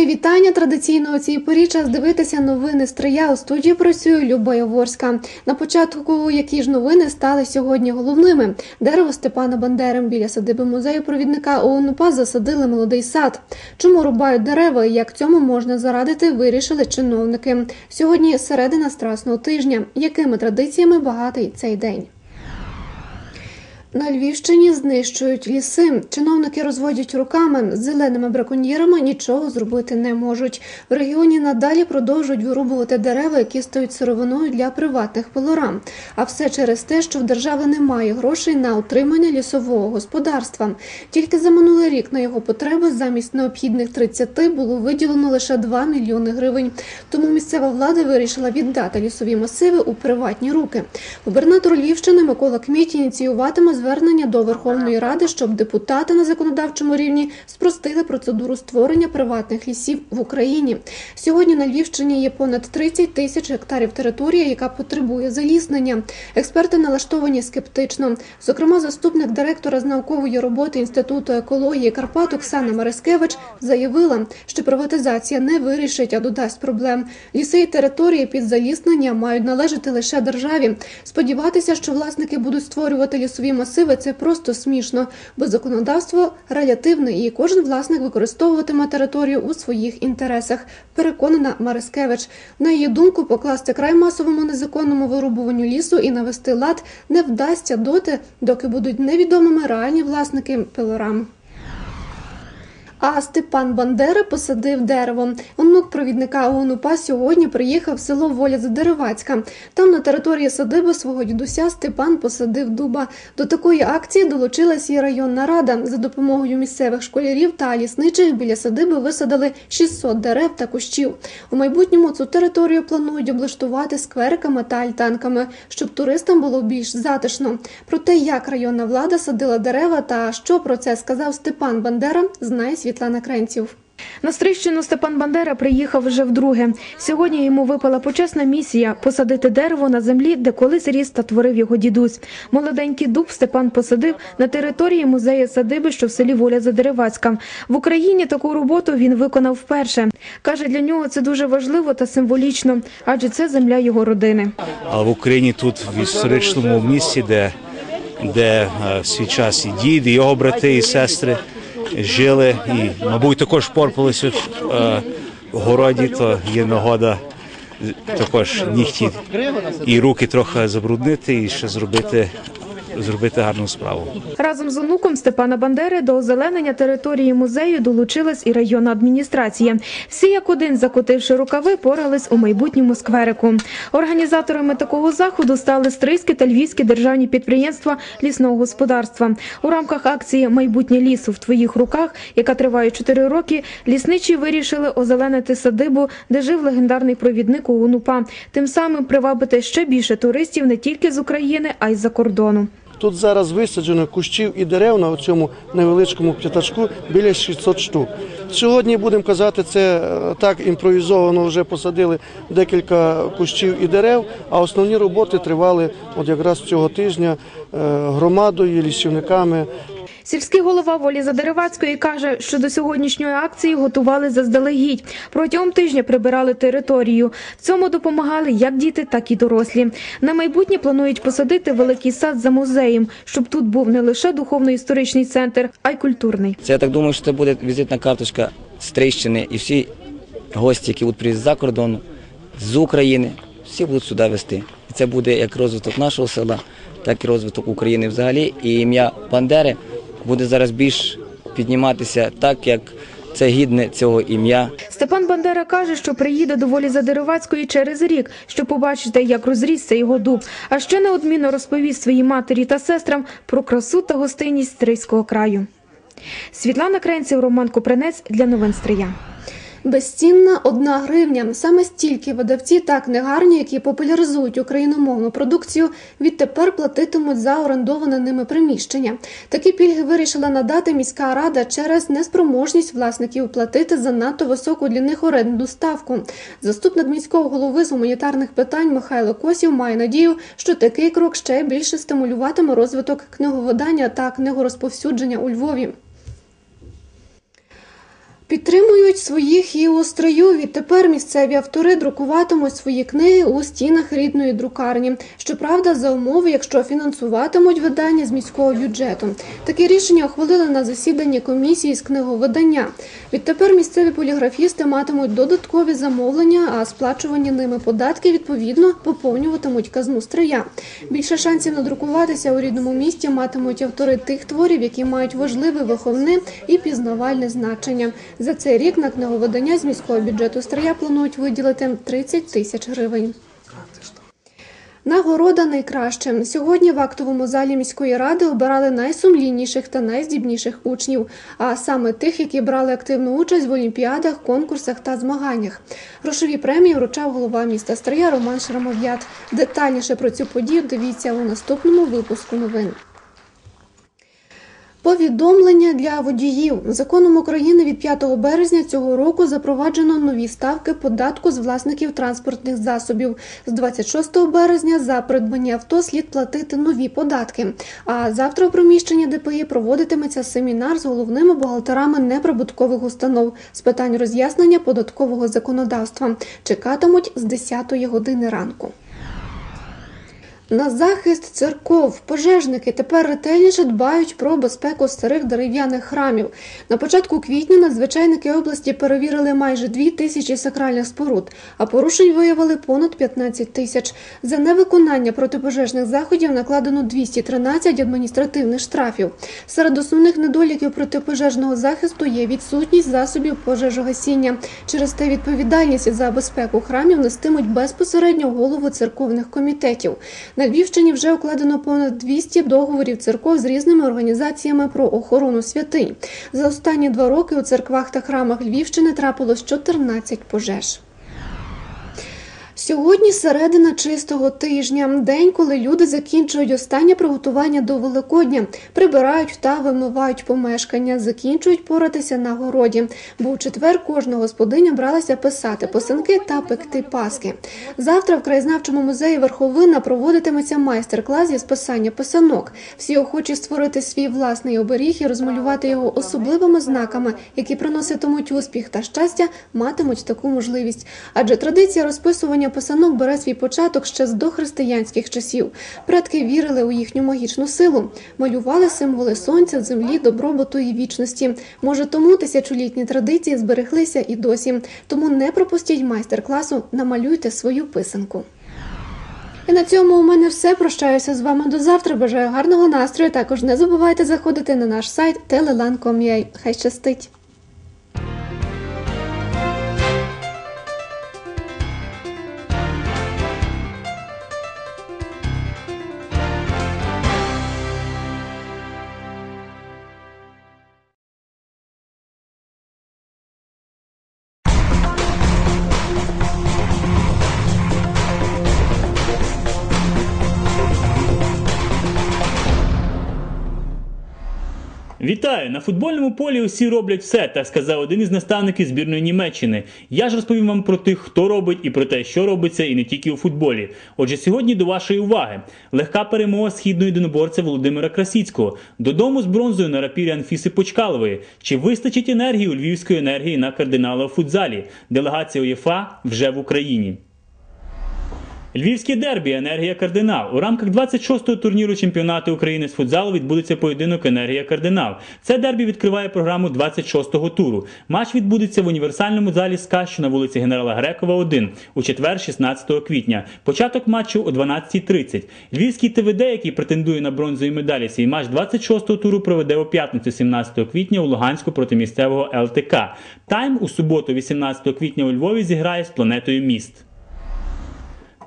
Мої вітання традиційно у цій порі час дивитися новини Стрия. У студії працює Люба Яворська. На початку які ж новини стали сьогодні головними. Дерево Степана Бандери біля садиби музею провідника ОНУПА засадили молодий сад. Чому рубають дерева і як цьому можна зарадити, вирішили чиновники. Сьогодні середина страсного тижня. Якими традиціями багатий цей день? На Львівщині знищують ліси. Чиновники розводять руками. З зеленими браконьєрами нічого зробити не можуть. В регіоні надалі продовжують вирубувати дерева, які стають сировиною для приватних пилорам. А все через те, що в держави немає грошей на утримання лісового господарства. Тільки за минулий рік на його потреби замість необхідних 30 було виділено лише 2 мільйони гривень. Тому місцева влада вирішила віддати лісові масиви у приватні руки. Губернатор Львівщини Микола Кміт ініціюватиме звернення до Верховної Ради, щоб депутати на законодавчому рівні спростили процедуру створення приватних лісів в Україні. Сьогодні на Львівщині є понад 30 тисяч гектарів території, яка потребує заліснення. Експерти налаштовані скептично. Зокрема, заступник директора з наукової роботи інституту екології Карпат Оксана Марискевич заявила, що приватизація не вирішить, а додасть проблем. Ліси і території під заліснення мають належати лише державі. Сподіватися, що власники будуть створювати лісові маси масиви це просто смішно, бо законодавство релятивне і кожен власник використовуватиме територію у своїх інтересах. Переконана Марискевич. На її думку, покласти край масовому незаконному вирубуванню лісу і навести лад не вдасться доти, доки будуть невідомими реальні власники пилорам. А Степан Бандера посадив дерево. Онук провідника ОНУПА сьогодні приїхав в село Воля Задеревацька. Там на території садиби свого дідуся Степан посадив дуба. До такої акції долучилась і районна рада. За допомогою місцевих школярів та лісничих біля садиби висадили 600 дерев та кущів. У майбутньому цю територію планують облаштувати сквериками та альтанками, щоб туристам було більш затишно. Про те, як районна влада садила дерева та що про це сказав Степан Бандера, знає. Світлана Кренців. На Стрищину Степан Бандера приїхав вже вдруге. Сьогодні йому випала почесна місія посадити дерево на землі, де колись ріс та творив його дідусь. Молоденький дуб Степан посадив на території музею садиби, що в селі Воля Задеревацька. В Україні таку роботу він виконав вперше. Каже, для нього це дуже важливо та символічно, адже це земля його родини. А в Україні тут в історичному місці, де де в свій час і дід, і його брати, і сестри жили і, мабуть, також порпалися в городі, то є нагода також нігті і руки трохи забруднити і ще зробити зробити гарну справу. Разом з онуком Степана Бандери до озеленення території музею долучилась і районна адміністрація. Всі як один, закотивши рукави, порались у майбутньому скверику. Організаторами такого заходу стали Стрийські та Львівські державні підприємства лісного господарства. У рамках акції Майбутнє лісу в твоїх руках, яка триває чотири роки, лісничі вирішили озеленити садибу, де жив легендарний провідник ОУНУПА, тим самим привабити ще більше туристів не тільки з України, а й з-за кордону. Тут зараз висаджено кущів і дерев на цьому невеличкому п'ятачку біля 600 штук. Сьогодні будемо казати, це так імпровізовано вже посадили декілька кущів і дерев. А основні роботи тривали от якраз цього тижня громадою, лісівниками. Сільський голова волі Задеревацької каже, що до сьогоднішньої акції готували заздалегідь. Протягом тижня прибирали територію. В цьому допомагали як діти, так і дорослі. На майбутнє планують посадити великий сад за музеєм, щоб тут був не лише духовно-історичний центр, а й культурний. Це я так думаю, що це буде візитна карточка Стрийщини і всі гості, які будуть приїздити за кордону, з України, всі будуть сюди вести. І це буде як розвиток нашого села, так і розвиток України взагалі. І ім'я Бандери буде зараз більш підніматися так, як це гідне цього ім'я. Степан Бандера каже, що приїде до волі Задеревацької через рік, щоб побачити, як розрісся його дуб. А ще неодмінно розповість своїй матері та сестрам про красу та гостинність Стрийського краю. Світлана Кренців, Роман Купринець для новин Стрия. Безцінна одна гривня. Саме стільки видавці так негарні, які популяризують україномовну продукцію, відтепер платитимуть за орендоване ними приміщення. Такі пільги вирішила надати міська рада через неспроможність власників платити занадто високу для них орендну ставку. Заступник міського голови з гуманітарних питань Михайло Косів має надію, що такий крок ще більше стимулюватиме розвиток книговидання та книгорозповсюдження у Львові. Підтримують своїх і у строю. Відтепер місцеві автори друкуватимуть свої книги у стінах рідної друкарні. Щоправда, за умови, якщо фінансуватимуть видання з міського бюджету. Таке рішення ухвалили на засіданні комісії з книговидання. Відтепер місцеві поліграфісти матимуть додаткові замовлення, а сплачувані ними податки відповідно поповнюватимуть казну стрия. Більше шансів надрукуватися у рідному місті матимуть автори тих творів, які мають важливе виховне і пізнавальне значення. За цей рік на книговидання з міського бюджету стрия планують виділити 30 тисяч гривень. Нагорода найкраще. Сьогодні в актовому залі міської ради обирали найсумлінніших та найздібніших учнів, а саме тих, які брали активну участь в олімпіадах, конкурсах та змаганнях. Грошові премії вручав голова міста Стрия Роман Шрамов'ят. Детальніше про цю подію дивіться у наступному випуску новин. Повідомлення для водіїв законом України від 5 березня цього року запроваджено нові ставки податку з власників транспортних засобів. З 26 березня за придбання авто слід платити нові податки. А завтра у приміщенні ДПІ проводитиметься семінар з головними бухгалтерами неприбуткових установ з питань роз'яснення податкового законодавства. Чекатимуть з 10 години ранку. На захист церков пожежники тепер ретельніше дбають про безпеку старих дерев'яних храмів. На початку квітня надзвичайники області перевірили майже дві тисячі сакральних споруд, а порушень виявили понад 15 тисяч. За невиконання протипожежних заходів накладено 213 адміністративних штрафів. Серед основних недоліків протипожежного захисту є відсутність засобів пожежогасіння. Через те відповідальність за безпеку храмів нестимуть безпосередньо голови церковних комітетів. На Львівщині вже укладено понад 200 договорів церков з різними організаціями про охорону святинь. За останні два роки у церквах та храмах Львівщини трапилось 14 пожеж. Сьогодні середина чистого тижня, день, коли люди закінчують останнє приготування до Великодня, прибирають та вимивають помешкання, закінчують поратися на городі. Бо у четвер кожна господиня бралася писати писанки та пекти паски. Завтра в краєзнавчому музеї Верховина проводитиметься майстер-клас зі списання писанок. Всі охочі створити свій власний оберіг і розмалювати його особливими знаками, які приноситимуть успіх та щастя, матимуть таку можливість. Адже традиція розписування писанок бере свій початок ще з дохристиянських часів. Предки вірили у їхню магічну силу, малювали символи сонця, землі, добробуту і вічності. Може, тому тисячолітні традиції збереглися і досі. Тому не пропустіть майстер-класу, намалюйте свою писанку. І на цьому у мене все. Прощаюся з вами до завтра. Бажаю гарного настрою. Також не забувайте заходити на наш сайт telelan.com.ua. Хай щастить! Вітаю! На футбольному полі усі роблять все, так сказав один із наставників збірної Німеччини. Я ж розповім вам про тих, хто робить, і про те, що робиться, і не тільки у футболі. Отже, сьогодні до вашої уваги легка перемога східного єдиноборця Володимира Красіцького, додому з бронзою на рапірі Анфіси Почкалової. Чи вистачить енергії у львівської енергії на кардинала у футзалі? Делегація УЄФА вже в Україні. Львівське дербі Енергія Кардинал. У рамках 26-го турніру чемпіонату України з футзалу відбудеться поєдинок Енергія Кардинал. Це дербі відкриває програму 26-го туру. Матч відбудеться в універсальному залі СКА, що на вулиці Генерала Грекова, 1, у четвер, 16 квітня. Початок матчу о 12.30. Львівський ТВД, який претендує на бронзові медалі, свій матч 26-го туру проведе у п'ятницю, 17 квітня у Луганську проти місцевого ЛТК. Тайм у суботу, 18 квітня у Львові зіграє з планетою міст.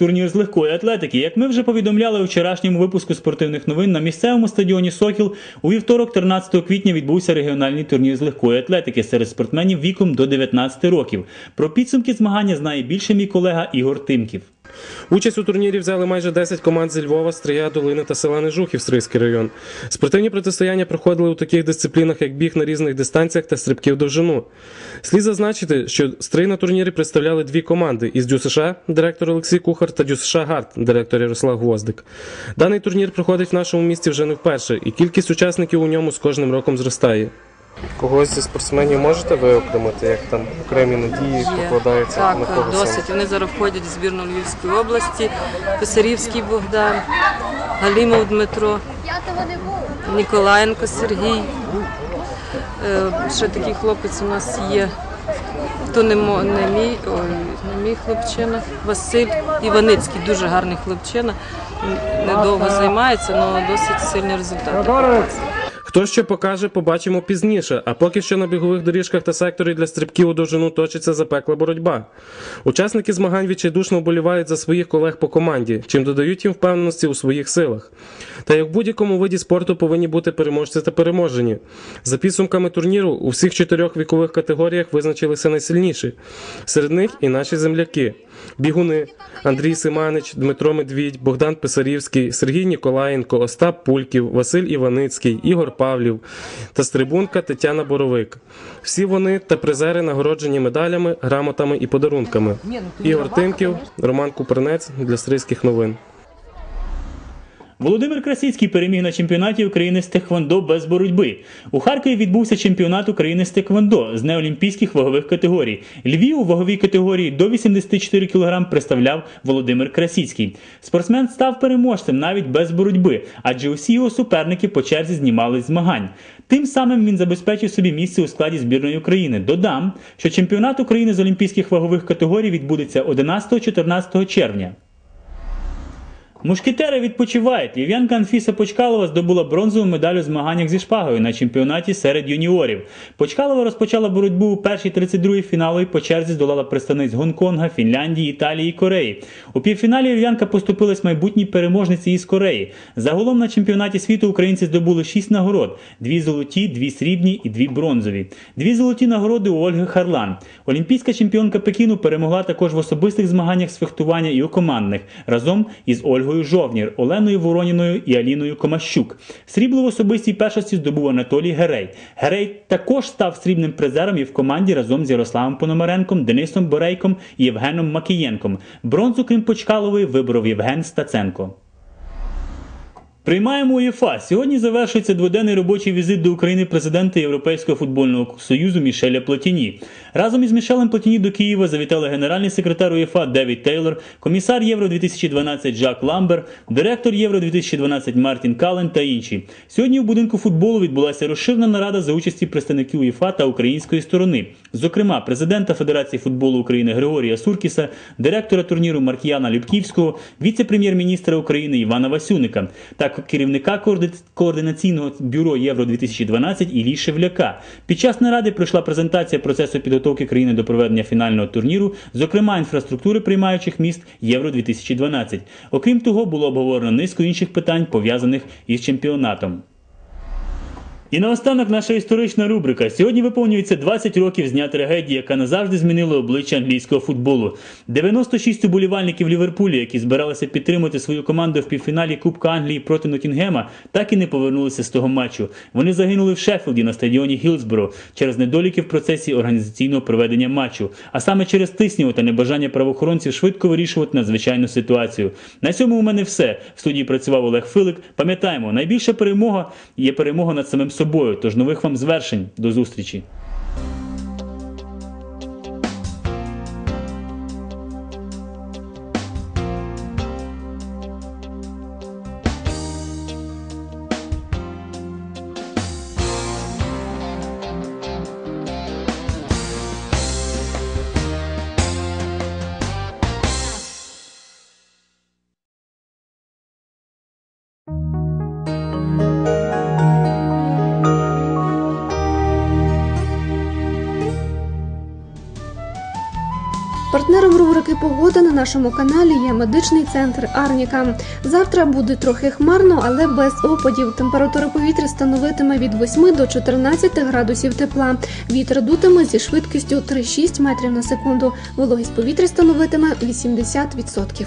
Турнір з легкої атлетики. Як ми вже повідомляли у вчорашньому випуску спортивних новин, на місцевому стадіоні Сокіл у вівторок, 13 квітня, відбувся регіональний турнір з легкої атлетики серед спортсменів віком до 19 років. Про підсумки змагання знає більше мій колега Ігор Тимків. Участь у турнірі взяли майже 10 команд зі Львова, Стрия, Долини та села Нежухів, Стрийський район. Спортивні протистояння проходили у таких дисциплінах, як біг на різних дистанціях та стрибки в довжину. Слід зазначити, що Стрий на турнірі представляли дві команди із ДЮСШ, директор Олексій Кухар, та ДЮСШ Гард, директор Ярослав Гвоздик. Даний турнір проходить в нашому місті вже не вперше, і кількість учасників у ньому з кожним роком зростає. Когось зі спортсменів можете виокремити, як там окремі надії покладаються Так, на досить. Вони зараз входять в збірну Львівської області. Писарівський Богдан, Галімов Дмитро, Ніколаєнко Сергій. Е, Ще такий хлопець у нас є. То не, мо- не мій, ой, не мій хлопчина, Василь Іваницький, дуже гарний хлопчина. Недовго займається, але досить сильні результати. Хто що покаже, побачимо пізніше. А поки що на бігових доріжках та секторі для стрибків у довжину точиться запекла боротьба. Учасники змагань відчайдушно вболівають за своїх колег по команді, чим додають їм впевненості у своїх силах. Та як в будь-якому виді спорту повинні бути переможці та переможені. За підсумками турніру у всіх чотирьох вікових категоріях визначилися найсильніші. Серед них і наші земляки. Бігуни Андрій Симанич, Дмитро Медвідь, Богдан Писарівський, Сергій Ніколаєнко, Остап Пульків, Василь Іваницький, Ігор Павлів та стрибунка Тетяна Боровик. Всі вони та призери нагороджені медалями, грамотами і подарунками. Ігор Тимків, Роман Купернець для Стрийських новин. Володимир Красицький переміг на чемпіонаті України з Тхвондо без боротьби. У Харкові відбувся чемпіонат України з Тхвондо з неолімпійських вагових категорій. Львів у ваговій категорії до 84 кг представляв Володимир Красицький. Спортсмен став переможцем навіть без боротьби, адже усі його суперники по черзі знімали змагань. Тим самим він забезпечив собі місце у складі збірної України. Додам, що чемпіонат України з олімпійських вагових категорій відбудеться 11-14 червня. Мушкетери відпочивають. Львів'янка Анфіса Почкалова здобула бронзову медаль у змаганнях зі шпагою на чемпіонаті серед юніорів. Почкалова розпочала боротьбу у першій 32-й фіналу і по черзі здолала представниць Гонконга, Фінляндії, Італії і Кореї. У півфіналі львів'янка поступилась майбутній переможниці із Кореї. Загалом на чемпіонаті світу українці здобули 6 нагород: дві золоті, дві срібні і дві бронзові. Дві золоті нагороди у Ольги Харлан. Олімпійська чемпіонка Пекіну перемогла також в особистих змаганнях з фехтування і у командних разом із Ольгою Жовнір, Оленою Вороніною і Аліною Комащук. Срібло в особистій першості здобув Анатолій Герей. Герей також став срібним призером і в команді разом з Ярославом Пономаренком, Денисом Борейком і Євгеном Макієнком. Бронзу, крім Почкалової, виборов Євген Стаценко. Приймаємо УЄФА. Сьогодні завершується дводенний робочий візит до України президента Європейського футбольного союзу Мішеля Платіні. Разом із Мішелем Платіні до Києва завітали генеральний секретар УЄФА Девід Тейлор, комісар Євро 2012 Жак Ламбер, директор Євро 2012 Мартін Кален та інші. Сьогодні в будинку футболу відбулася розширена нарада за участі представників УЄФА та української сторони, зокрема президента Федерації футболу України Григорія Суркіса, директора турніру Маркіяна Любківського, віце-прем'єр-міністра України Івана Васюника та керівника координаційного бюро Євро 2012 Іллі Шевляка. Під час наради пройшла презентація процесу підготовки країни до проведення фінального турніру, зокрема інфраструктури приймаючих міст Євро 2012. Окрім того, було обговорено низку інших питань, пов'язаних із чемпіонатом. І наостанок наша історична рубрика. Сьогодні виповнюється 20 років з дня трагедії, яка назавжди змінила обличчя англійського футболу. 96 уболівальників Ліверпулі, які збиралися підтримати свою команду в півфіналі Кубка Англії проти Нотінгема, так і не повернулися з того матчу. Вони загинули в Шеффілді на стадіоні Гілсборо через недоліки в процесі організаційного проведення матчу, а саме через тисняву та небажання правоохоронців швидко вирішувати надзвичайну ситуацію. На цьому у мене все. В студії працював Олег Филик. Пам'ятаємо, найбільша перемога є перемога над самим собою. Тож нових вам звершень. До зустрічі. Погода на нашому каналі є медичний центр Арніка. Завтра буде трохи хмарно, але без опадів. Температура повітря становитиме від 8 до 14 градусів тепла. Вітер дутиме зі швидкістю 3-6 метрів на секунду. Вологість повітря становитиме 80%.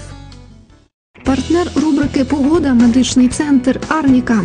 Партнер рубрики Погода медичний центр Арніка.